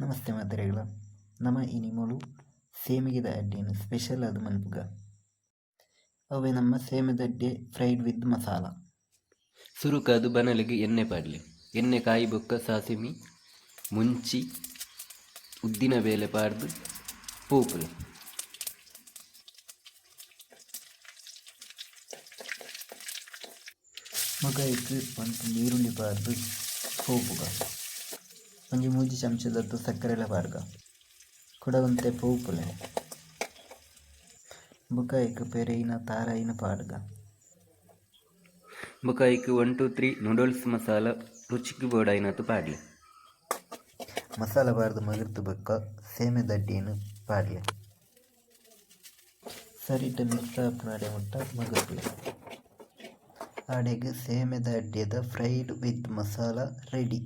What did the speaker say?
ನಮಸ್ತೆ ಮಾತೆರೆಗಳ. ನಮ ಇನಿಮೊಲು ಸೇಮಿಗೆದ ಅಡ್ಡೆನು ಸ್ಪೆಷಲ್ ಆದ್ ಮನ್ಪುಗ. ಅವೆ ನಮ್ಮ ಸೇಮದ ಅಡ್ಡೆ ಫ್ರೈಡ್ ವಿತ್ ಮಸಾಲ ಸುರುಕಾದು ಬನಲಿಗೆ ಎಣ್ಣೆ ಪಾಡಲಿ. ಎಣ್ಣೆ ಕಾಯಿ ಬೊಕ್ಕ ಸಾಸಿಮಿ ಮುಂಚಿ ಉದ್ದಿನ ಬೇಲೆ ಪಾಡ್ದು ಪೂಪುಲೆ ಮಗ ಇಟ್ಟು ಒಂದು ಈರುಳ್ಳಿ ಪಾರ್ದು ಒಂಜಿ ಮೂಜಿ ಚಮಚದದ್ದು ಸಕ್ಕರೆಲ ಪಾರ್ಗ ಕುಡ ಒಂತೆ ಪೋಪುಲೆ ಬುಕ ಇಕ್ ಪೆರೈನ ತಾರಾಯಿನ ಪಾಡ್ಗ. ಬೊಕ hike one two three noodles masala ರುಚಿಗೆ ಬೋಡಾಯಿನತ್ತು ಪಾಡ್ಲೆ. ಮಸಾಲ ಪಾರ್ದು ಮಗಿರ್ತು ಬೊಕ್ಕ ಸೇಮೆದ ದಡ್ಡಿಯನ್ನು ಪಾಡ್ಲೆ. ಸರಿಟ ಮಿಕ್ಸ್ ಆಪುನಾಡೆ ಮುಟ್ಟ ಮಗಿರ್ತು ಆಡೆಗೆ ಸೇಮೆದ ಅಡ್ಡೆದ ಫ್ರೈಡ್ ವಿತ್ ಮಸಾಲ ರೆಡಿ.